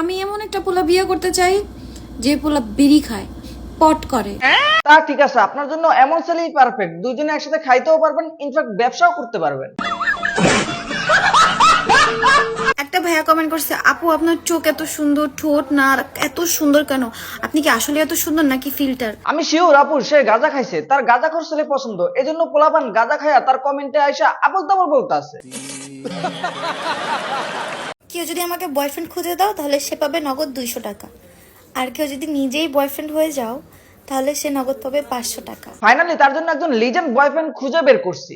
আমি এমন একটা পোলা বিয়ে করতে চাই যে পোলা বিড়ি খায় পট করে। তা ঠিক আছে আপনার জন্য এমন ছেলেই পারফেক্ট দুইজনে একসাথে খাইতেও পারবেন ইনফ্যাক্ট ব্যবসাও করতে পারবেন। একটা ভাইয়া কমেন্ট করছে আপু আপনার চোখ এত সুন্দর ঠোঁট না এত সুন্দর কেন? আপনি কি আসলে এত সুন্দর নাকি ফিল্টার আমি শিওর আপু সে গাঁজা খাইছে তার গাঁজা খোর ছেলে পছন্দ। এজন্য পোলাপান গাঁজা খায়া তার কমেন্টে আইসা আপল তাবল বলতে আছে কেউ যদি আমাকে বয়ফ্রেন্ড খুঁজে দাও তাহলে সে পাবে নগদ দুইশো টাকা। আর কেউ যদি নিজেই বয়ফ্রেন্ড হয়ে যাও তাহলে সে নগদ পাবে পাঁচশো টাকা। ফাইনালি তার জন্য একজন লিজেন্ড বয়ফ্রেন্ড খুঁজে বের করছি।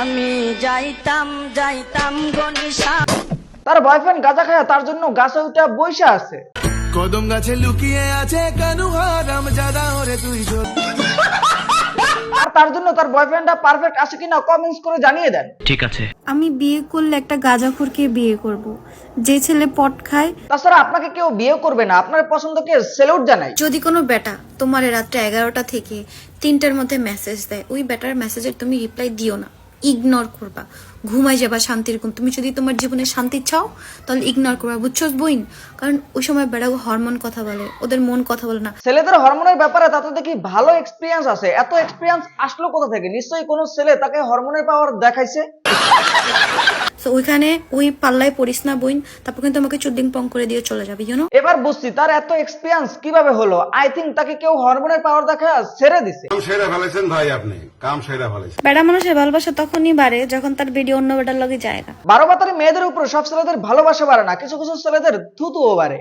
আমি যাইতাম যাইতাম গনিশা তার বয়ফ্রেন্ড গাঁজা খায়া তার জন্য গাছে উঠা বৈশা আছে। কদম গাছে লুকিয়ে আছে কানু হারাম জাদা ওরে তুই তার জন্য তার বয়ফ্রেন্ডটা পারফেক্ট আছে কিনা কমেন্টস করে জানিয়ে দেন। ঠিক আছে। আমি বিয়ে করলে একটা গাঁজাখোরকে বিয়ে করব। যে ছেলে পট খায় তাছাড়া আপনাকে কেউ বিয়ে করবে না। আপনার পছন্দকে সেলুট জানাই। যদি কোনো বেটা তোমার রাত্রে এগারোটা থেকে তিনটার মধ্যে মেসেজ দেয় ওই বেটার মেসেজের তুমি রিপ্লাই দিও না। ইগনোর করবা। ঘুমাই যাবা শান্তির ঘুম তুমি যদি তোমার জীবনে শান্তি চাও, তাহলে ইগনোর করবা। বুঝছ বইন? কারণ ওই সময় বেড়া হরমোন কথা বলে, ওদের মন কথা বলে না। ছেলেদের হরমোনের ব্যাপারে তাতে দেখি ভালো এক্সপিরিয়েন্স আছে। এত এক্সপিরিয়েন্স আসলো কোথা থেকে? নিশ্চয়ই কোনো ছেলে তাকে হরমোনের পাওয়ার দেখাইছে? তো ওইখানে ওই পাল্লায় পড়িস না বইন তারপর কিন্তু আমাকে চুদ্দিং পং করে দিয়ে চলে যাবে ইউনো এবার বুঝছি তার এত এক্সপিরিয়েন্স কীভাবে হলো? আই থিঙ্ক তাকে কেউ হরমোনের পাওয়ার দেখা ছেড়ে দিছে। কাম সেরা ফেলেছেন ভাই আপনি কাম সেরা ফেলেছেন। বেড়া মানুষের ভালোবাসা তখনই বাড়ে যখন তার ভিডিও অন্য বেটার লগে যায় না। বারো বাতারি মেয়েদের উপর সব ছেলেদের ভালোবাসা বাড়ে না কিছু কিছু ছেলেদের থুতুও বাড়ে।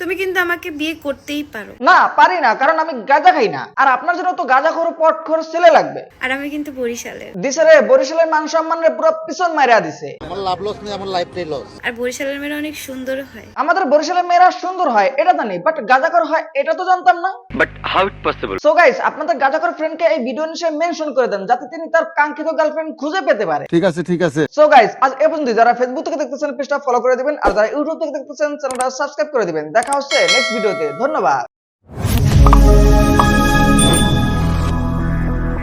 তুমি কিন্তু আমাকে বিয়ে করতেই পারো। না পারি না কারণ আমি গাঁজা খাই না। আর আপনার জন্য তো গাঁজা খোর পট খোর ছেলে লাগবে। আর আমি কিন্তু বরিশালের। দিছে রে বরিশালের মান সম্মানের পুরো পিছন মারিয়া দিছে। আমার লাভ লস নেই আমার লাইফটাই লস আর বরিশালের মেয়েরা অনেক সুন্দর হয়। আমাদের বরিশালের মেয়েরা সুন্দর হয় এটা জানি বাট গাঁজাখর হয় এটা তো জানতাম না। But how it possible? So guys আপনাদের গাঁজাখর ফ্রেন্ডকে এই ভিডিও নিচে মেনশন করে দেন যাতে তিনি তার কাঙ্ক্ষিত গার্লফ্রেন্ড খুঁজে পেতে পারে। ঠিক আছে ঠিক আছে। সো গাইস আজ এ পর্যন্ত যারা ফেসবুক থেকে দেখতেছেন পেজটা ফলো করে দিবেন আর যারা ইউটিউব থেকে দেখতেছেন চ্যানেলটা সাবস্ক্রাইব করে দিবেন। দেখা হচ্ছে নেক্সট ভিডিওতে ধন্যবাদ।